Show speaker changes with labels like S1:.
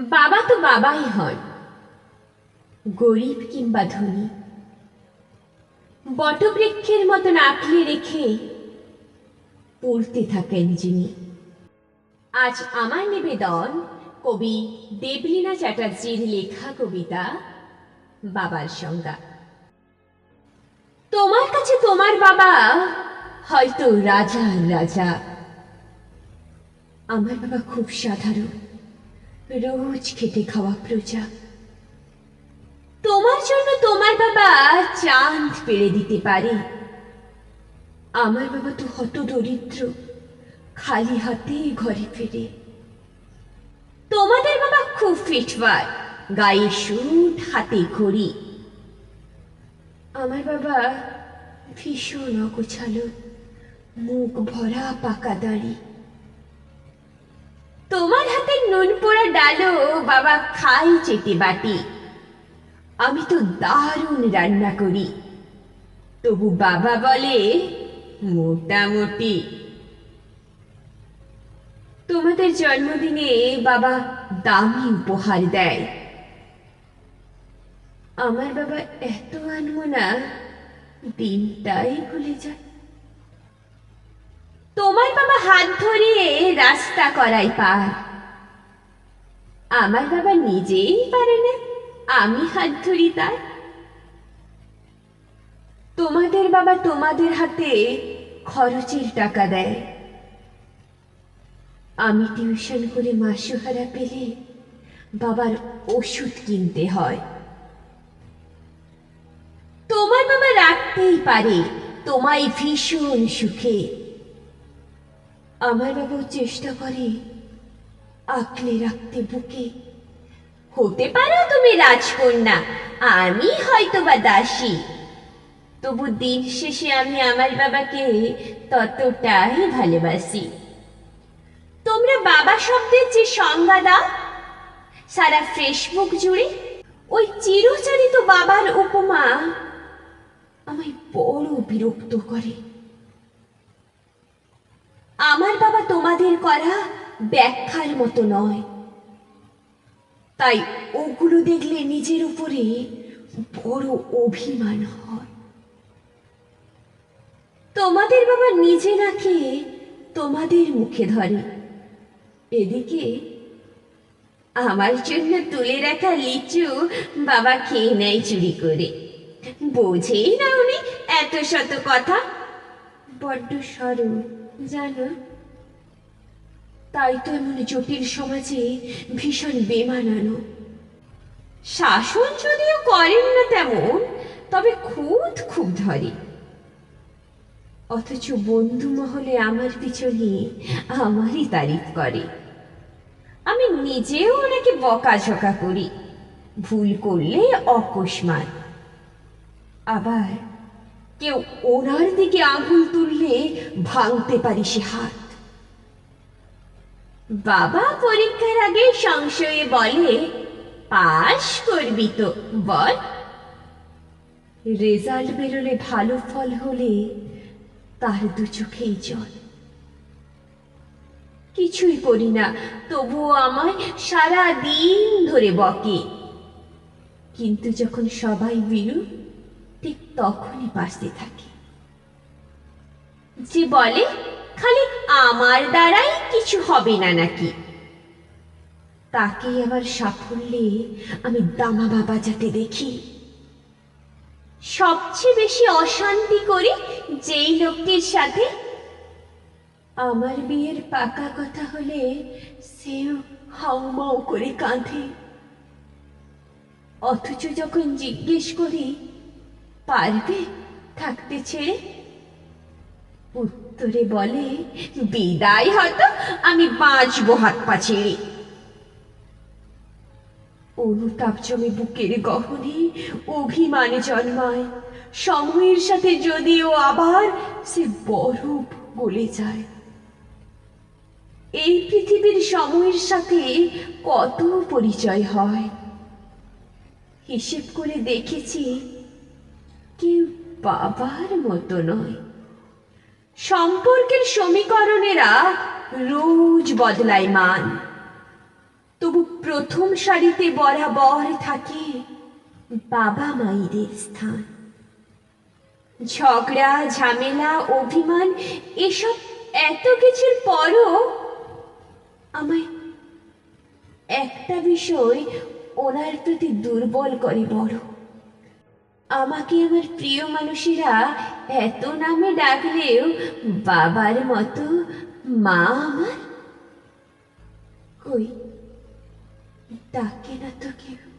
S1: বাবা তো বাবাই হন গরিব কিংবা ধনী, বটবৃক্ষের মতন আঁকলে রেখে পড়তে থাকেন যিনি। আজ আমার নিবেদন কবি দেবলীনা চ্যাটার্জির লেখা কবিতা বাবার সংজ্ঞা। তোমার কাছে তোমার বাবা হয়তো রাজা রাজা। আমার বাবা খুব সাধারণ। রোজ খেটে খাওয়া প্রজা। তোমার জন্য তোমার বাবা চাঁদ পেড়ে দিতে পারে। আমার বাবা তো হত দরিদ্র, খালি হাতে ঘরে ফেরে। তোমাদের বাবা খুব ফিটবার গায়ে সুট, হাতে ঘড়ি। আমার বাবা ভীষণ অগোছালো, মুখ ভরা পাকা দাড়ি। পোড়া বাবা খাই চেটে বাটি। আমি তো দারুণ রান্না করি। তবু বাবা বলে, মোটামুটি। তোমাদের জন্মদিনে বাবা দামি উপহার দেয়। আমার বাবা এত আনমনা, দিনটাই ভুলে যায়। তোমার বাবা হাত ধরিয়ে রাস্তা করাই পার। আমার বাবা নিজেই পারে না আমি হাত ধরি তার। তোমাদের বাবা তোমাদের হাতে খরচের টাকা দেয়। আমি টিউশন করে মাসোহারা পেলে বাবার ওষুধ কিনতে হয়। তোমার বাবা রাখতেই পারে, তোমায় ভীষণ সুখে। আমার বাবাও চেষ্টা করে আঁকলে রাখতে বুকে। হতে পারো তুমি রাজকন্যা, আমি হয়তো বা দাসী। তবু দিন শেষে আমি আমার বাবাকে ততটাই ভালোবাসি। তোমরা বাবা শব্দের যে সংজ্ঞা দাও, সারা ফেসবুক জুড়ে ওই চিরচরিত বাবার উপমা আমায় বড় বিরক্ত করে। আমার বাবা তোমাদের করা ব্যাখ্যার মতো নয়। তাই ওগুলো দেখলে নিজের উপরে বড় অভিমান হয়। তোমাদের বাবা নিজে নাকি তোমাদের মুখে ধরে। এদিকে আমার জন্য তুলে রাখা লিচু বাবা খেয়ে নেয় চুরি করে। বোঝেই না উনি এত শত কথা। বড্ড সরল, জানো? তাই তো এমন জটিল সমাজে ভীষণ বেমানানো শাসন যদিও করেন না তেমন তবে খুদ খুব ধরে। অথচ বন্ধু মহলে আমার পিছনে আমারই তারিফ করে। আমি নিজেও ওনাকে বকাঝকা করি ভুল করলে অকস্মাৎ। আবার কেউ ওনার দিকে আঙুল তুললে ভাঙতে পারি সে হাত। বাবা পরীক্ষার আগে সংশয়ে বলে, পাশ করবি তো, বল। রেজাল্ট বেরোলে ভালো ফল হলে তার দু চোখেই জল। কিছুই করি না, তবুও আমায় সারা দিন ধরে বকে। কিন্তু যখন সবাই বিরু ঠিক তখনই বাঁচতে থাকে। যে বলে, খালি আমার দ্বারাই কিছু হবে না নাকি? তাকে আবার সাফল্যে আমি দামাবা বাজাতে দেখি। সবচেয়ে বেশি অশান্তি করি যেই লোকটির সাথে। আমার বিয়ের পাকা কথা হলে সেও হাউমাউ করে কাঁধে অথচ যখন জিজ্ঞেস করি পারবে থাকতে ছেড়ে? উত্তরে বলে, বিদায় হয়তো, আমি বাঁচবো হাত পা অনুতাপ জমে বুকের গহনে অভিমানে জন্মায়। সময়ের সাথে যদিও আবার সে বরফ গলে যায়। এই পৃথিবীর সময়ের সাথে কত পরিচয় হয়? হিসেব করে দেখেছি, কেউ বাবার মতো নয়। সম্পর্কের সমীকরণেরা রোজ বদলায় মান। তবু প্রথম সারিতে বরাবর থাকে বাবা মায়েদের স্থান। ঝগড়া, ঝামেলা, অভিমান, এসব এত কিছুর পরও আমায় একটা বিষয় ওনার প্রতি দুর্বল করে বড়। আমাকে আমার প্রিয় মানুষেরা এত নামে ডাকলেও বাবার মতো মা আমার? কই? ডাকে না তো কেউ।